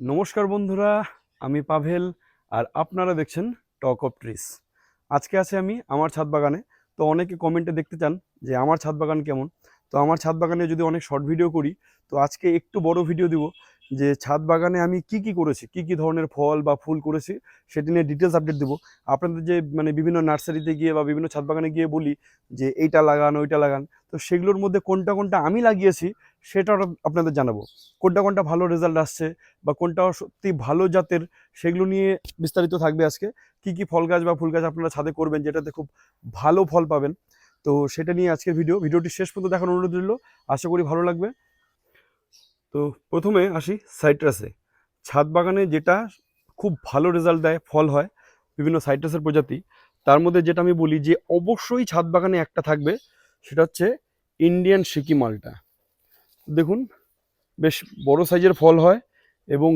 নমস্কার বন্ধুরা, আমি পাভেল আর আপনারা দেখছেন টক অফ ট্রিস আজকে আছে আমি আমার ছাদ বাগানে। তো অনেকে কমেন্টে দেখতে চান যে আমার ছাদ বাগান কেমন? তো আমার ছাদ বাগানে যদি অনেক শর্ট ভিডিও করি, তো আজকে একটু বড় ভিডিও দিব। যে ছাদ বাগানে আমি কি কি করেছি, কি কি ধরনের ফল বা ফুল করেছি, সেটি নিয়ে ডিটেলস আপডেট দেবো। আপনাদের যে মানে বিভিন্ন নার্সারিতে গিয়ে বা বিভিন্ন ছাদ বাগানে গিয়ে বলি যে, এইটা লাগান, ওইটা লাগান, তো সেগুলোর মধ্যে কোনটা কোনটা আমি লাগিয়েছি, সেটা আপনাদের জানাব। কোনটা কোনটা ভালো রেজাল্ট আসছে বা কোনটা সত্যি ভালো জাতের, সেগুলো নিয়ে বিস্তারিত থাকবে আজকে। কি কি ফল গাছ বা ফুল গাছ আপনারা ছাদে করবেন, যেটাতে খুব ভালো ফল পাবেন। তো সেটা নিয়ে আজকের ভিডিও ভিডিওটি শেষ পর্যন্ত দেখার অনুরোধ রইল। আশা করি ভালো লাগবে। তো প্রথমে আসি সাইট্রাসে। ছাদ বাগানে যেটা খুব ভালো রেজাল্ট দেয়, ফল হয় বিভিন্ন সাইট্রাসের প্রজাতি, তার মধ্যে যেটা আমি বলি যে অবশ্যই ছাদ বাগানে একটা থাকবে, সেটা হচ্ছে ইন্ডিয়ান সিকি মালটা। দেখুন, বেশ বড় সাইজের ফল হয় এবং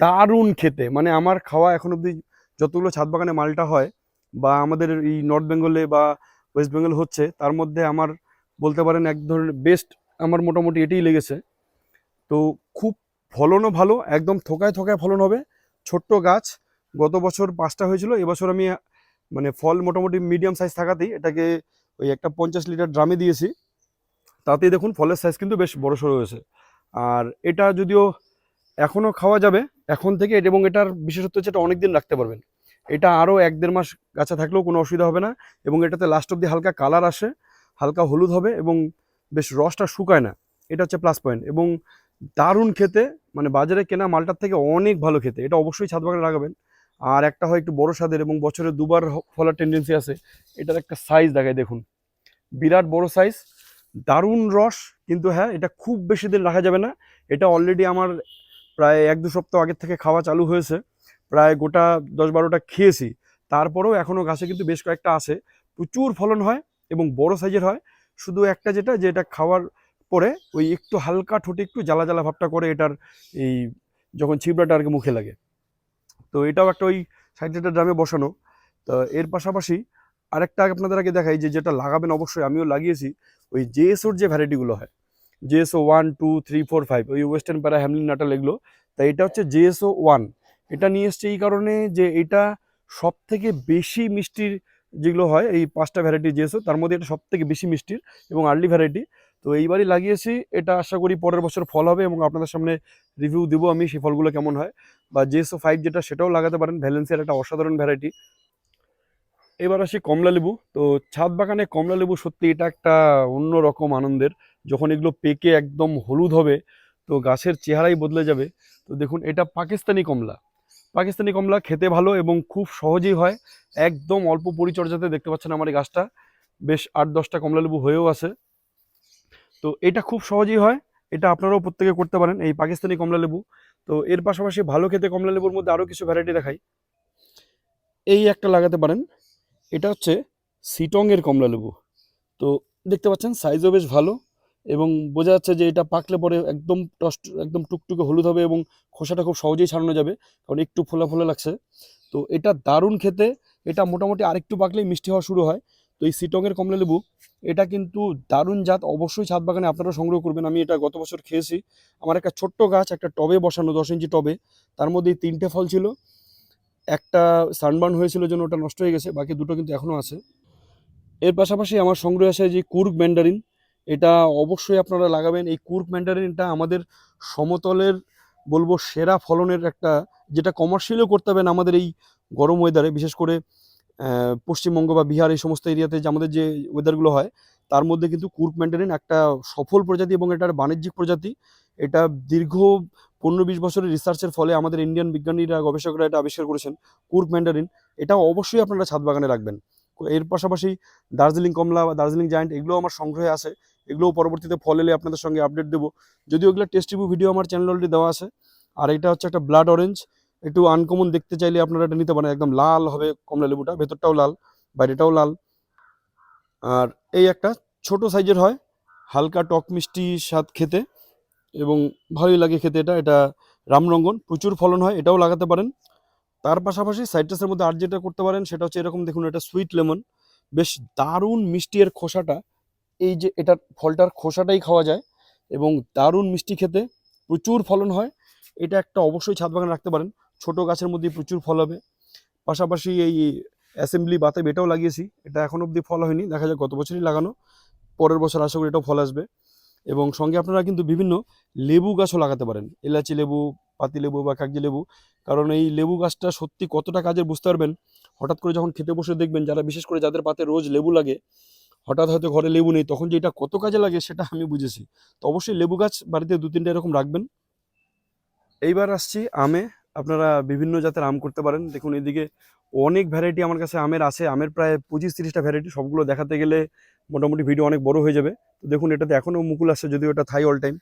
দারুণ খেতে। মানে আমার খাওয়া এখন অবধি যতগুলো ছাদ বাগানে মালটা হয় বা আমাদের এই নর্থ বেঙ্গলে বা ওয়েস্ট বেঙ্গল হচ্ছে, তার মধ্যে আমার বলতে পারেন এক ধরনের বেস্ট আমার মোটামুটি এটাই লেগেছে। তো খুব ফলনও ভালো, একদম থোকায় থোকায় ফলন হবে। ছোট্ট গাছ, গত বছর পাঁচটা হয়েছিল, এবছর আমি মানে ফল মোটামুটি মিডিয়াম সাইজ থাকাতেই এটাকে ওই একটা পঞ্চাশ লিটার ড্রামে দিয়েছি। তাতেই দেখুন ফলের সাইজ কিন্তু বেশ বড় সড়ো হয়েছে। আর এটা যদিও এখনও খাওয়া যাবে, এখন থেকে এবং এটার বিশেষত্ব হচ্ছে এটা অনেক দিন রাখতে পারবেন। এটা আরও এক দেড় মাস গাছে থাকলেও কোনো অসুবিধা হবে না এবং এটাতে লাস্ট অব্দি হালকা কালার আসে, হালকা হলুদ হবে এবং বেশ রসটা শুকায় না। এটা হচ্ছে প্লাস পয়েন্ট এবং দারুণ খেতে মানে বাজারে কেনা মালটার থেকে অনেক ভালো খেতে। এটা অবশ্যই ছাদ বাগানে লাগাবেন। আর একটা হয় একটু বড় স্বাদের এবং বছরে দুবার ফলার টেন্ডেন্সি আছে। এটার একটা সাইজ দেখায় দেখুন। বিরাট বড় সাইজ দারুণ রস, কিন্তু হ্যাঁ এটা খুব বেশি দিন রাখা যাবে না। এটা অলরেডি আমার প্রায় এক দু সপ্তাহ আগের থেকে খাওয়া চালু হয়েছে। প্রায় গোটা দশ বারোটা খেয়েছি। তারপরেও এখনও গাছে কিন্তু বেশ কয়েকটা আছে। প্রচুর ফলন হয় এবং বড় সাইজের হয়। শুধু একটা যেটা, যে এটা খাওয়ার পরে ওই একটু হালকা ঠোঁটে একটু জ্বালা জ্বালা ভাবটা করে এটার এই যখন ছিবড়াটা আর মুখে লাগে। তো এটাও একটা ওই সাইড সাইডের ড্রামে বসানো। তো এর পাশাপাশি আরেকটা আপনাদের আগে দেখাই যে যেটা লাগাবেন অবশ্যই আমিও লাগিয়েছি, ওই জেএসওর যে ভ্যারাইটিগুলো হয়, JSO one, two, three, four, five, ওই ওয়েস্টার্ন প্যারা হ্যামলিন নাটাল এগুলো তাই এটা হচ্ছে জেএসও ওয়ান। এটা নিয়ে এসছে এই কারণে যে এটা সব থেকে বেশি মিষ্টির যেগুলো হয়, এই পাঁচটা ভ্যারাইটি জেএসও, তার মধ্যে এটা সব থেকে বেশি মিষ্টির এবং আর্লি ভ্যারাইটি। তো এইবারই লাগিয়েছি। এটা আশা করি পরের বছর ফল হবে এবং আপনাদের সামনে রিভিউ দেবো আমি সেই ফলগুলো কেমন হয়। বা জেএসও ফাইভ যেটা সেটাও লাগাতে পারেন। ভ্যালেন্সিয়ার একটা অসাধারণ ভ্যারাইটি এবার আসি কমলা লেবু। তো ছাদ বাগানে কমলা লেবু সত্যি এটা একটা অন্য রকম আনন্দের। যখন এগুলো পেকে একদম হলুদ হবে, তো গাছের চেহারাই বদলে যাবে। তো দেখুন, এটা পাকিস্তানি কমলা। পাকিস্তানি কমলা খেতে ভালো এবং খুব সহজেই হয়। একদম অল্প পরিচর্যাতে দেখতে পাচ্ছেন আমার এই গাছটা। বেশ আট দশটা কমলা লেবু হয়েও আছে। তো এটা খুব সহজেই হয়। এটা আপনারাও প্রত্যেকে করতে পারেন। এই পাকিস্তানি কমলা লেবু। তো এর পাশাপাশি ভালো খেতে কমলা লেবুর মধ্যে আরও কিছু ভ্যারাইটি দেখাই। এই একটা লাগাতে পারেন। এটা হচ্ছে সিটংয়ের কমলা লেবু। তো দেখতে পাচ্ছেন সাইজও বেশ ভালো এবং বোঝা যাচ্ছে যে এটা পাকলে পরে একদম টস্ট একদম টুকটুকে হলুদ হবে এবং খোসাটা খুব সহজেই ছাড়ানো যাবে কারণ একটু ফোলা ফোলা লাগছে। তো এটা দারুণ খেতে। এটা মোটামুটি আরেকটু পাকলেই মিষ্টি হওয়া শুরু হয়। তো এই সিটংয়ের কমলা লেবু, এটা কিন্তু দারুণ জাত। অবশ্যই ছাদ বাগানে আপনারা সংগ্রহ করবেন। আমি এটা গত বছর খেয়েছি। আমার একটা ছোট্ট গাছ, একটা টবে বসানো, দশ ইঞ্চি টবে। তার মধ্যে তিনটে ফল ছিল। একটা সানবার্ন হয়েছিল জন্য ওটা নষ্ট হয়ে গেছে, বাকি দুটো কিন্তু এখনও আছে। এর পাশাপাশি আমার সংগ্রহে আছে যে কুর্ক ম্যান্ডারিন। এটা অবশ্যই আপনারা লাগাবেন। এই কুর্ক ম্যান্ডারিনটা আমাদের সমতলের, বলব, সেরা ফলনের একটা, যেটা কমার্শিয়ালও করতে হবে না আমাদের এই গরম ওয়েদারে বিশেষ করে পশ্চিমবঙ্গ বা বিহার এই সমস্ত এরিয়াতে যে আমাদের যে ওয়েদারগুলো হয়, তার মধ্যে কিন্তু কুর্ক ম্যান্ডারিন একটা সফল প্রজাতি এবং এটার বাণিজ্যিক প্রজাতি। এটা দীর্ঘ পনেরো বিশ বছরের রিসার্চের ফলে আমাদের ইন্ডিয়ান বিজ্ঞানীরা, গবেষকরা এটা আবিষ্কার করেছেন কুর্ক ম্যান্ডারিন এটাও অবশ্যই আপনারা ছাদ বাগানে রাখবেন। এর পাশাপাশি দার্জিলিং কমলা বা দার্জিলিং জায়ান্ট এগুলো আমার সংগ্রহে আছে। এগুলোও পরবর্তীতে ফল এলে আপনাদের সঙ্গে আপডেট দেবো। যদিও এগুলো টেস্ট রিভিউ ভিডিও আমার চ্যানেল অলরেডি দেওয়া আছে। আর এটা হচ্ছে একটা ব্লাড অরেঞ্জ একটু আনকমন দেখতে চাইলে আপনারা এটা নিতে পারেন। একদম লাল হবে কমলা লেবুটা ভেতরটাও লাল, বাইরেটাও লাল। আর এই একটা ছোট সাইজের হয়, হালকা টক মিষ্টি স্বাদ খেতে এবং ভালোই লাগে খেতে এটা। এটা রামরঙ্গন প্রচুর ফলন হয়, এটাও লাগাতে পারেন। তার পাশাপাশি সাইট্রাসের মধ্যে আর যেটা করতে পারেন, সেটা হচ্ছে এরকম দেখুন, এটা সুইট লেমন বেশ দারুণ মিষ্টি এর খোসাটা, এই যে এটার ফলটার খোসাটাই খাওয়া যায় এবং দারুণ মিষ্টি খেতে প্রচুর ফলন হয়। এটা একটা অবশ্যই ছাদ বাগানে রাখতে পারেন। ছোট গাছের মধ্যে প্রচুর ফল হবে। পাশাপাশি এই অ্যাসেম্বলি বাতাব এটাও লাগিয়েছি। এটা এখন অবধি ফল হয়নি, দেখা যাক গত বছরই লাগানো। পরের বছর আশা করি এটাও ফল আসবে। এবং সঙ্গে আপনারা কিন্তু বিভিন্ন লেবু গাছও লাগাতে পারেন। এলাচি লেবু, পাতি লেবু বা কাগজি লেবু। কারণ এই লেবু গাছটা সত্যি কতটা কাজের বুঝতে পারবেন? হঠাৎ করে যখন খেতে বসে দেখবেন, যারা বিশেষ করে যাদের পাতে রোজ লেবু লাগে, হঠাৎ হয়তো ঘরে লেবু নেই, তখন যে এটা কত কাজে লাগে সেটা আমি বুঝেছি। তো অবশ্যই লেবু গাছ বাড়িতে দু তিনটে এরকম রাখবেন। এইবার আসছি আমে আপনারা বিভিন্ন জাতের আম করতে পারেন। দেখুন, এদিকে অনেক ভ্যারাইটি আমার কাছে আমের আছে। আমের প্রায় পঁচিশ তিরিশটা ভ্যারাইটি সবগুলো দেখাতে গেলে মোটামুটি ভিডিও অনেক বড় হয়ে যাবে। তো দেখুন, এটাতে এখনও মুকুল আসছে, যদিও এটা থাই অল টাইম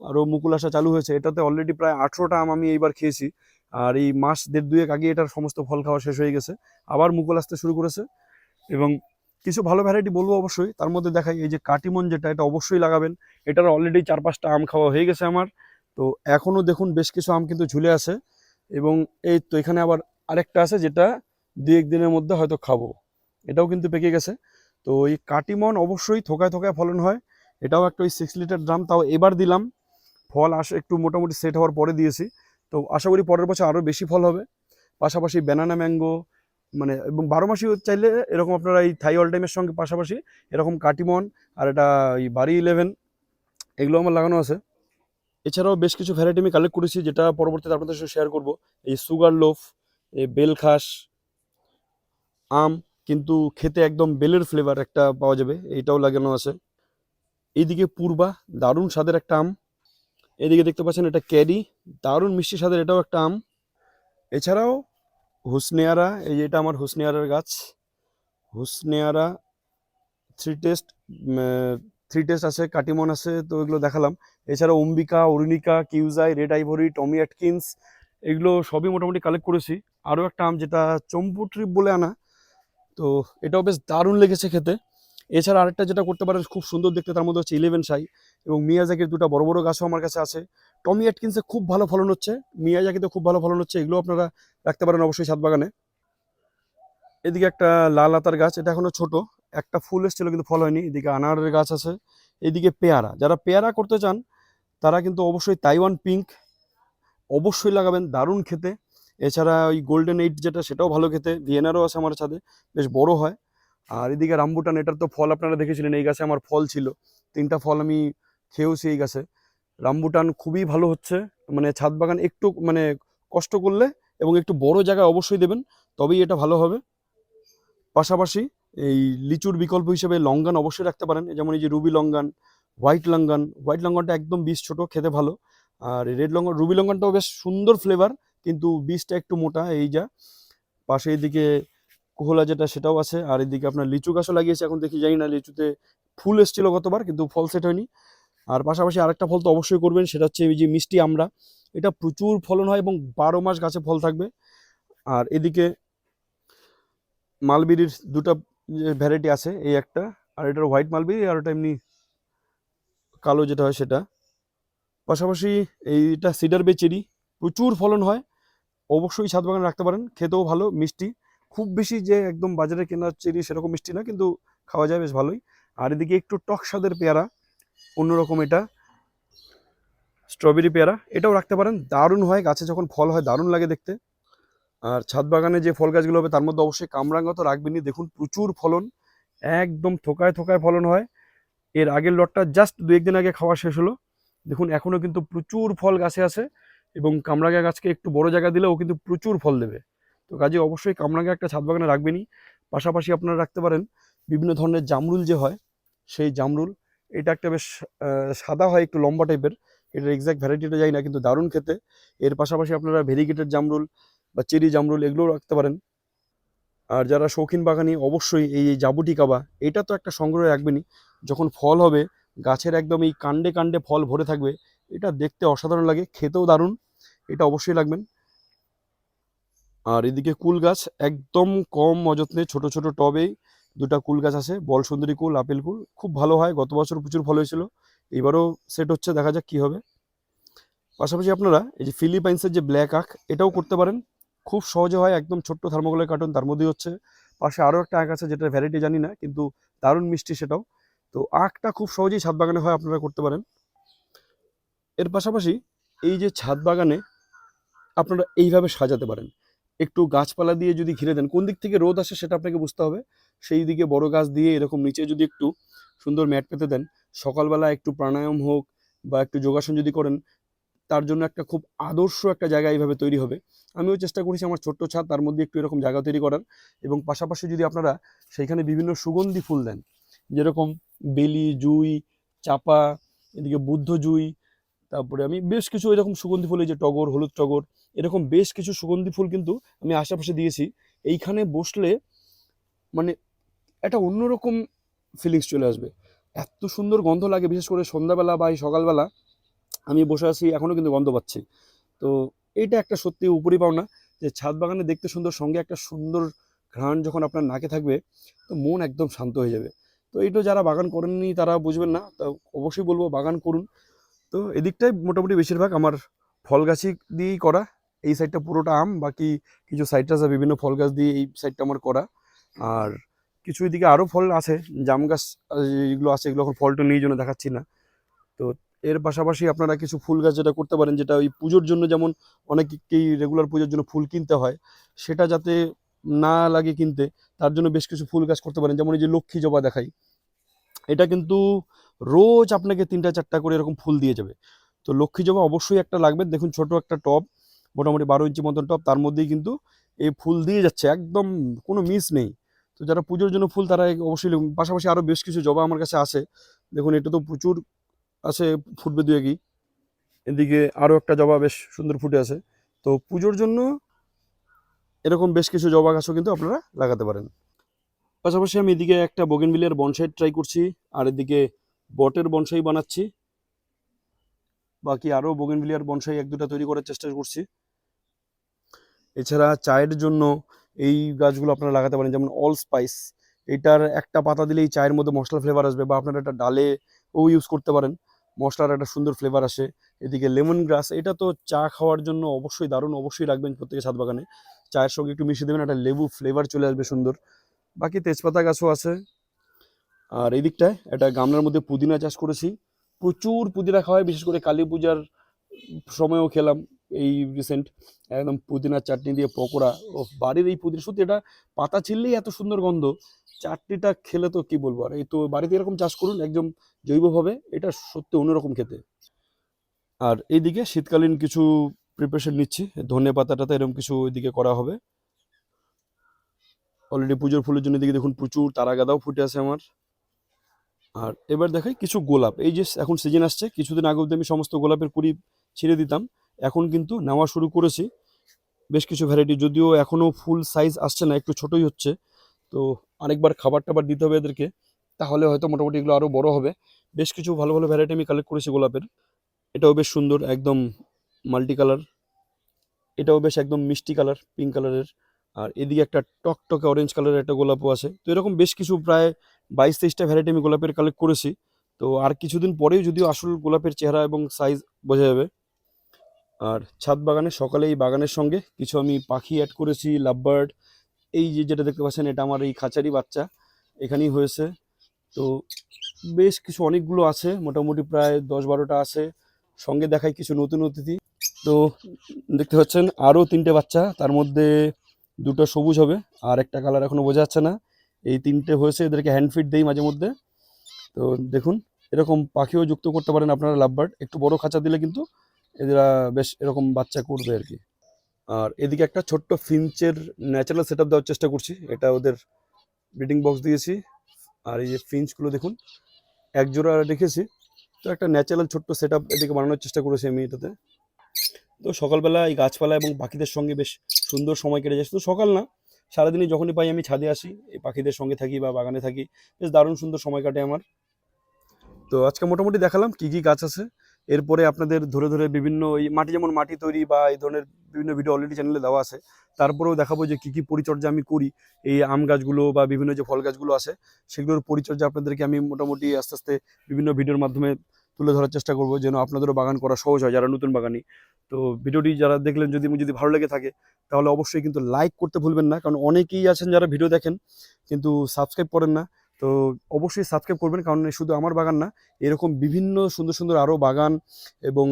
আরও মুকুল আসা চালু হয়েছে। এটাতে অলরেডি প্রায় আঠেরোটা আম আমি এইবার খেয়েছি। আর এই মাস দেড় দুয়েক আগে এটার সমস্ত ফল খাওয়া শেষ হয়ে গেছে। আবার মুকুল আসতে শুরু করেছে। এবং কিছু ভালো ভ্যারাইটি বলব অবশ্যই। তার মধ্যে দেখাই এই যে কাটিমন যেটা, এটা অবশ্যই লাগাবেন। এটার অলরেডি চার পাঁচটা আম খাওয়া হয়ে গেছে আমার। তো এখনও দেখুন, বেশ কিছু আম কিন্তু ঝুলে আছে। এবং এই তো এখানে আবার আরেকটা আছে যেটা দু দিনের মধ্যে হয়তো খাব। এটাও কিন্তু পেকে গেছে। তো এই কাটিমন অবশ্যই থোকায় থোকায় ফলন হয়। এটাও একটা ওই সিক্স লিটার ড্রাম তাও এবার দিলাম। ফল আসে, একটু মোটামুটি সেট হওয়ার পরে দিয়েছি। তো আশা করি পরের বছর আরও বেশি ফল হবে। পাশাপাশি ব্যানানা ম্যাঙ্গো মানে এবং বারো মাসি চাইলে এরকম আপনারা এই থাই অল টাইমের সঙ্গে পাশাপাশি এরকম কাটিমন আর এটা এই বাড়ি ইলেভেন এগুলো আমার লাগানো আছে। এছাড়াও বেশ কিছু ভ্যারাইটি আমি কালেক্ট করেছি, যেটা পরবর্তীতে আপনাদের সাথে শেয়ার করব। এই সুগার লোফ এই বেলখাস আম, কিন্তু খেতে একদম বেলের ফ্লেভার একটা পাওয়া যাবে, এইটাও লাগানো আছে। এইদিকে পূর্বা, দারুণ স্বাদের একটা আম। এদিকে দেখতে পাচ্ছেন এটা ক্যারি দারুণ মিষ্টি স্বাদের এটাও একটা আম। এছাড়াও হুসনেয়ারা এই এটা আমার হুসনেয়ারার গাছ। Husneara three test three test আছে কাটিমন আছে, তো এগুলো দেখালাম। এছাড়া Ambika Arunika Kiojai red ivory Tommy Atkins এগুলো সবই মোটামুটি কালেক্ট করেছি। আরও একটা আম যেটা চম্পু ট্রিপ বলে আনা, তো এটাও বেশ দারুণ লেগেছে খেতে। এছাড়া আরেকটা যেটা করতে পারেন, খুব সুন্দর দেখতে, তার মধ্যে হচ্ছে ইলেভেন সাই এবং মিয়াজাকির দুটো বড় বড় গাছও আমার কাছে আছে। টমি অ্যাটকিন্সে খুব ভালো ফলন হচ্ছে মিয়াজাকিতে খুব ভালো ফলন হচ্ছে, এগুলো আপনারা রাখতে পারেন অবশ্যই ছাদ বাগানে। এদিকে একটা লাল আতার গাছ, এটা এখনও ছোট। একটা ফুল এসেছিল কিন্তু ফল হয়নি, এদিকে আনারের গাছ আছে, এদিকে পেয়ারা। যারা পেয়ারা করতে চান, তারা কিন্তু অবশ্যই তাইওয়ান পিঙ্ক অবশ্যই লাগাবেন, দারুণ খেতে। এছাড়া ওই গোল্ডেন এইট যেটা, সেটাও ভালো খেতে, ভিয়েনারও আছে আমার ছাদে, বেশ বড় হয়। আর এদিকে রামবুটান, এটার তো ফল আপনারা দেখেছিলেন, এই গাছে আমার ফল ছিল। তিনটা ফল আমি খেয়েওছি এই গাছে। রামবুটান খুবই ভালো হচ্ছে মানে ছাদ বাগান একটু মানে কষ্ট করলে এবং একটু বড় জায়গায় অবশ্যই দেবেন, তবেই এটা ভালো হবে। পাশাপাশি এই লিচুর বিকল্প হিসেবে লঙ্গান অবশ্যই রাখতে পারেন। যেমন এই যে ruby longan white longan white লঙ্গানটা একদম বীজ ছোট, খেতে ভালো। আর রেড লঙ্গান রুবি লঙ্গানটাও বেশ সুন্দর ফ্লেভার কিন্তু বীজটা একটু মোটা, এই যা। পাশে এদিকে কোহলা যেটা, সেটাও আছে। আর এদিকে আপনার লিচু গাছও লাগিয়েছে, এখন দেখি, জানি না লিচুতে ফুল এসেছিল গতবার, কিন্তু ফল সেট হয়নি। আর পাশাপাশি আরেকটা ফল তো অবশ্যই করবেন, সেটা হচ্ছে এই যে মিষ্টি আমরা এটা প্রচুর ফলন হয় এবং বারো মাস গাছে ফল থাকবে। আর এদিকে মালবেরির দুটো ভ্যারাইটি আছে, এই একটা। আর এটার হোয়াইট মালবেরি আর ওটা এমনি কালো যেটা হয় সেটা। পাশাপাশি এইটা সিডার বে চেরি প্রচুর ফলন হয়। অবশ্যই ছাদ বাগানে রাখতে পারেন, খেতেও ভালো, মিষ্টি। খুব বেশি যে একদম বাজারে কেনা চেরি সেরকম মিষ্টি না, কিন্তু খাওয়া যায় বেশ ভালোই। আর এদিকে একটু টক স্বাদের পেয়ারা, অন্যরকম এটা। স্ট্রবেরি পেয়ারা, এটাও রাখতে পারেন। দারুণ হয়, গাছে যখন ফল হয়, দারুণ লাগে দেখতে। আর ছাদ বাগানে যে ফল গাছগুলো হবে, তার মধ্যে অবশ্যই কামরাঙ্গা তো রাখবেনই। দেখুন, প্রচুর ফলন, একদম থোকায় থোকায় ফলন হয়। এর আগের লটটা জাস্ট দু একদিন আগে খাওয়া শেষ হলো। দেখুন, এখনও কিন্তু প্রচুর ফল গাছে আছে এবং কামরাঙ্গা গাছকে একটু বড় জায়গা দিলেও কিন্তু প্রচুর ফল দেবে। তো কাজে অবশ্যই কামরাঙ্গা একটা ছাদ বাগানে রাখবেনই। পাশাপাশি আপনারা রাখতে পারেন, বিভিন্ন ধরনের জামরুল যে হয়, সেই জামরুল। এটা একটা বেশ সাদা হয়, একটু লম্বা টাইপের এটার এক্স্যাক্ট ভ্যারাইটিটা যাই না, কিন্তু দারুণ খেতে। এর পাশাপাশি আপনারা ভেরিগেটেড জামরুল বা চেরি, জামরুল এগুলোও রাখতে পারেন। আর যারা শৌখিন বাগানি, অবশ্যই এই এই জাবুটি কাবা, এটা তো একটা সংগ্রহে রাখবেনই। যখন ফল হবে, গাছের একদম এই কাণ্ডে কাণ্ডে ফল ভরে থাকবে, এটা দেখতে অসাধারণ লাগে, খেতেও দারুণ, এটা অবশ্যই লাগবেন আর এদিকে কুল গাছ, একদম কম অযত্নে, ছোট ছোট টবেই দুটা কুল গাছ আছে বল সুন্দরী কুল, আপেল কুল, খুব ভালো হয়, গত বছর প্রচুর ফল হয়েছিল, এবারও সেট হচ্ছে, দেখা যাক কী হবে। পাশাপাশি আপনারা এই যে ফিলিপাইন্সের যে ব্ল্যাক আখ, এটাও করতে পারেন। খুব সহজে হয় একদম ছোট্ট থার্মোকলের কার্টুন, তার মধ্যেই হচ্ছে। পাশে আরও একটা আঁক আছে যেটা ভ্যারাইটি জানি না, কিন্তু দারুণ মিষ্টি সেটাও। তো আখটা খুব সহজেই ছাদ বাগানে হয়, আপনারা করতে পারেন। এর পাশাপাশি এই যে ছাদ বাগানে আপনারা এইভাবে সাজাতে পারেন। একটু গাছপালা দিয়ে যদি ঘিরে দেন, কোন দিক থেকে রোদ আসে সেটা আপনাকে বুঝতে হবে। সেই দিকে বড় গাছ দিয়ে এরকম নিচে যদি একটু সুন্দর ম্যাট পেতে দেন, সকালবেলা একটু প্রাণায়াম হোক বা একটু যোগাসন যদি করেন তার জন্য একটা খুব আদর্শ একটা জায়গা এইভাবে তৈরি হবে। আমিও চেষ্টা করেছি আমার ছোট্ট ছাদ, তার মধ্যে একটু এরকম জায়গা তৈরি করার এবং পাশাপাশি যদি আপনারা সেইখানে বিভিন্ন সুগন্ধি ফুল দেন, যেরকম বেলি, জুই, চাপা, এদিকে বুদ্ধ জুই, তারপরে আমি বেশ কিছু এরকম সুগন্ধি ফুল, এই যে টগর, হলুদ টগর, এরকম বেশ কিছু সুগন্ধি ফুল কিন্তু আমি আশেপাশে দিয়েছি। এইখানে বসলে মানে একটা অন্যরকম ফিলিংস চলে আসবে। এত সুন্দর গন্ধ লাগে, বিশেষ করে সন্ধ্যাবেলা বা এই সকালবেলা আমি বসে আছি এখনও কিন্তু গন্ধ পাচ্ছি। তো এইটা একটা সত্যি উপরি পাওনা যে ছাদ বাগানে দেখতে সুন্দর, সঙ্গে একটা সুন্দর ঘ্রাণ যখন আপনার নাকে থাকবে, তো মন একদম শান্ত হয়ে যাবে। তো এইটা যারা বাগান করেননি তারা বুঝবেন না, তো অবশ্যই বলব বাগান করুন। তো এদিকটাই মোটামুটি বেশিরভাগ আমার ফল গাছই দিয়েই করা। এই সাইডটা পুরোটা আম, বাকি কিছু সাইট্রাস আছে, বিভিন্ন ফল গাছ দিয়ে এই সাইডটা আমার করা। আর কিছু এদিকে আরও ফল আছে, জাম গাছ যেগুলো আছে, এগুলো এখন ফলটা নেই জন্য দেখাচ্ছি না। তো এর পাশাপাশি আপনারা কিছু ফুল গাছ যেটা করতে পারেন, যেটা ওই পুজোর জন্য যেমন অনেকেই রেগুলার পুজোর জন্য ফুল কিনতে হয়, সেটা যাতে না লাগে কিনতে, তার জন্য বেশ কিছু ফুল গাছ করতে পারেন। যেমন এই যে লক্ষ্মী জবা দেখাই, এটা কিন্তু রোজ আপনাকে তিনটা চারটা করে এরকম ফুল দিয়ে যাবে। তো লক্ষ্মী জবা অবশ্যই একটা লাগবে। দেখুন ছোট একটা টব, মোটামুটি বারো ইঞ্চি মতন টব, তার মধ্যেই কিন্তু এই ফুল দিয়ে যাচ্ছে। একদম কোনো মিস নেই। তো যারা পুজোর জন্য ফুল, তারা অবশ্যই পাশাপাশি আরও বেশ কিছু জবা আমার কাছে আছে। দেখুন, এটা তো প্রচুর আছে, ফুটবে দু একই এদিকে আরও একটা জবা বেশ সুন্দর ফুটে আছে। তো পুজোর জন্য এরকম বেশ কিছু জবা গাছও কিন্তু আপনারা লাগাতে পারেন। পাশাপাশি আমি এদিকে একটা বোগেনভিলিয়ার বনসাই ট্রাই করছি, আর এদিকে বটের বনসাই বানাচ্ছি। বাকি আরও বোগেনভিলিয়ার বনসাই এক দুটা তৈরি করার চেষ্টা করছি। এছাড়া চায়ের জন্য এই গাছগুলো আপনারা লাগাতে পারেন, যেমন অল স্পাইস এটার একটা পাতা দিলেই চায়ের মধ্যে মশলা ফ্লেভার আসবে, বা আপনারা একটা ডালে ও ইউজ করতে পারেন। মশলার একটা সুন্দর ফ্লেভার আসে। এদিকে লেমন গ্রাস এটা তো চা খাওয়ার জন্য অবশ্যই দারুণ, অবশ্যই রাখবেন প্রত্যেকে ছাদ বাগানে। চায়ের সঙ্গে একটু মিশিয়ে দেবেন, একটা লেবু ফ্লেভার চলে আসবে সুন্দর। বাকি তেজপাতা গাছও আছে। আর এই দিকটায় একটা গামলার মধ্যে পুদিনা চাষ করেছি। প্রচুর পুদিনা খাওয়ায়, বিশেষ করে কালী পূজার সময়ও খেলাম। এই রিসেন্ট একদম পুদিনার চাটনি দিয়ে পকোড়া। ও বাড়ির এই পুদিনা সত্যি এটা পাতা ছিললেই এত সুন্দর গন্ধ, চাটনিটা খেলে তো কি বলব? আর এই তো বাড়িতে এরকম চাষ করুন, একদম জৈবভাবে, এটা সত্যি অন্যরকম খেতে। আর এইদিকে শীতকালীন কিছু প্রিপারেশন নিচ্ছি, ধনে পাতাটাতে এরকম কিছু ওইদিকে করা হবে। অলরেডি পুজোর ফুলের জন্য এদিকে দেখুন প্রচুর তারা গাঁদাও ফুটে আছে আমার। আর এবার দেখাই কিছু গোলাপ, এই যে এখন সিজন আসছে, কিছুদিন আগে অবধি আমি সমস্ত গোলাপের কুড়ি ছিঁড়ে দিতাম। এখন কিন্তু নেওয়া শুরু করেছি। বেশ কিছু ভ্যারাইটি যদিও এখনও ফুল সাইজ আসছে না, একটু ছোটই হচ্ছে। তো অনেকবার খাবার টাবার দিতে হবে এদেরকে, তাহলে হয়তো মোটামুটি এগুলো আরও বড় হবে। বেশ কিছু ভালো ভালো ভ্যারাইটি আমি কালেক্ট করেছি গোলাপের। এটাও বেশ সুন্দর, একদম মাল্টি কালার এটাও বেশ একদম মিষ্টি কালার পিঙ্ক কালারের আর এদিকে একটা টকটকে অরেঞ্জ কালারের একটা গোলাপও আছে। তো এরকম বেশ কিছু প্রায় বাইশ তেইশটা ভ্যারাইটি আমি গোলাপের কালেক্ট করেছি। তো আর কিছুদিন পরেই যদিও আসল গোলাপের চেহারা এবং সাইজ বোঝা যাবে। আর ছাদ বাগানে সকালে এই বাগানের সঙ্গে কিছু আমি পাখি অ্যাড করেছি, লাভবার্ড। এই যে যেটা দেখতে পাচ্ছেন, এটা আমার এই খাঁচারই বাচ্চা, এখানেই হয়েছে। তো বেশ কিছু অনেকগুলো আছে, মোটামুটি প্রায় দশ বারোটা আছে। সঙ্গে দেখাই কিছু নতুন অতিথি। তো দেখতে পাচ্ছেন, আরও তিনটে বাচ্চা, তার মধ্যে দুটো সবুজ হবে, আর একটা কালার এখনও বোঝা যাচ্ছে না। এই তিনটে হয়েছে, এদেরকে হ্যান্ড ফিড দেই মাঝে মধ্যে। তো দেখুন, এরকম পাখিও যুক্ত করতে পারেন আপনারা লাভবার্ড। একটু বড় খাঁচা দিলে কিন্তু এরা বেশ এরকম বাচ্চা করবে আর কি। আর এদিকে একটা ছোট্ট ফিঞ্চের ন্যাচারাল সেট আপ দেওয়ার চেষ্টা করছি। এটা ওদের ব্রিডিং বক্স দিয়েছি। আর এই যে ফিঞ্চগুলো দেখুন এক জোড়া রেখেছি। তো একটা ন্যাচারাল ছোট্ট সেট এদিকে বানানোর চেষ্টা করেছি আমি এটাতে। তো সকালবেলা এই গাছপালা এবং পাখিদের সঙ্গে বেশ সুন্দর সময় কেটে যাচ্ছে তো সকাল না, সারাদিনই যখনই পাই আমি ছাদে আসি, এই পাখিদের সঙ্গে থাকি বা বাগানে থাকি, বেশ দারুণ সুন্দর সময় কাটে আমার। তো আজকে মোটামুটি দেখালাম কি কি গাছ আছে। এরপরে আপনাদের ধরে ধরে বিভিন্ন এই মাটি, যেমন মাটি তৈরি বা এই ধরনের বিভিন্ন ভিডিও অলরেডি চ্যানেলে দেওয়া আছে। তারপরেও দেখাবো যে কী কী পরিচর্যা আমি করি। এই আম গাছগুলো বা বিভিন্ন যে ফল গাছগুলো আছে, সেগুলোর পরিচর্যা আপনাদেরকে আমি মোটামুটি আস্তে আস্তে বিভিন্ন ভিডিওর মাধ্যমে তুলে ধরার চেষ্টা করব, যেন আপনাদেরও বাগান করা সহজ হয়, যারা নতুন বাগানি। তো ভিডিওটি যারা দেখলেন, যদি যদি ভালো লেগে থাকে, তাহলে অবশ্যই কিন্তু লাইক করতে ভুলবেন না, কারণ অনেকেই আছেন যারা ভিডিও দেখেন, কিন্তু সাবস্ক্রাইব করেন না। তো অবশ্যই সাবস্ক্রাইব করবেন, কারণ শুধু আমার বাগান না, এরকম বিভিন্ন সুন্দর সুন্দর আরও বাগান এবং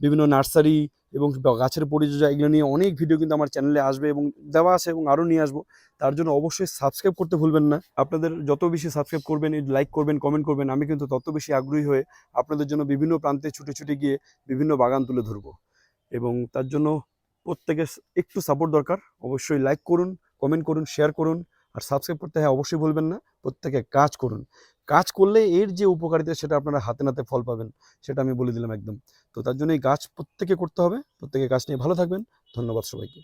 বিভিন্ন নার্সারি এবং গাছের পরিচর্যা এগুলো নিয়ে অনেক ভিডিও কিন্তু আমার চ্যানেলে আসবে এবং দেওয়া আছে এবং আরও নিয়ে আসব। তার জন্য অবশ্যই সাবস্ক্রাইব করতে ভুলবেন না। আপনাদের যত বেশি সাবস্ক্রাইব করবেন লাইক করবেন কমেন্ট করবেন, আমি কিন্তু তত বেশি আগ্রহী হয়ে আপনাদের জন্য বিভিন্ন প্রান্তে ছুটে ছুটে গিয়ে বিভিন্ন বাগান তুলে ধরবো। এবং তার জন্য প্রত্যেকের একটু সাপোর্ট দরকার। অবশ্যই লাইক করুন কমেন্ট করুন শেয়ার করুন। আর সাবস্ক্রাইব করতে হ্যাঁ অবশ্যই বলবেন না। প্রত্যেকে কাজ করুন। কাজ করলে এর যে উপকারিতা সেটা আপনারা হাতে নাতে ফল পাবেন, সেটা আমি বলে দিলাম একদম। তো তার জন্য এই গাছ প্রত্যেকে করতে হবে। প্রত্যেকে গাছ নিয়ে ভালো থাকবেন। ধন্যবাদ সবাইকে।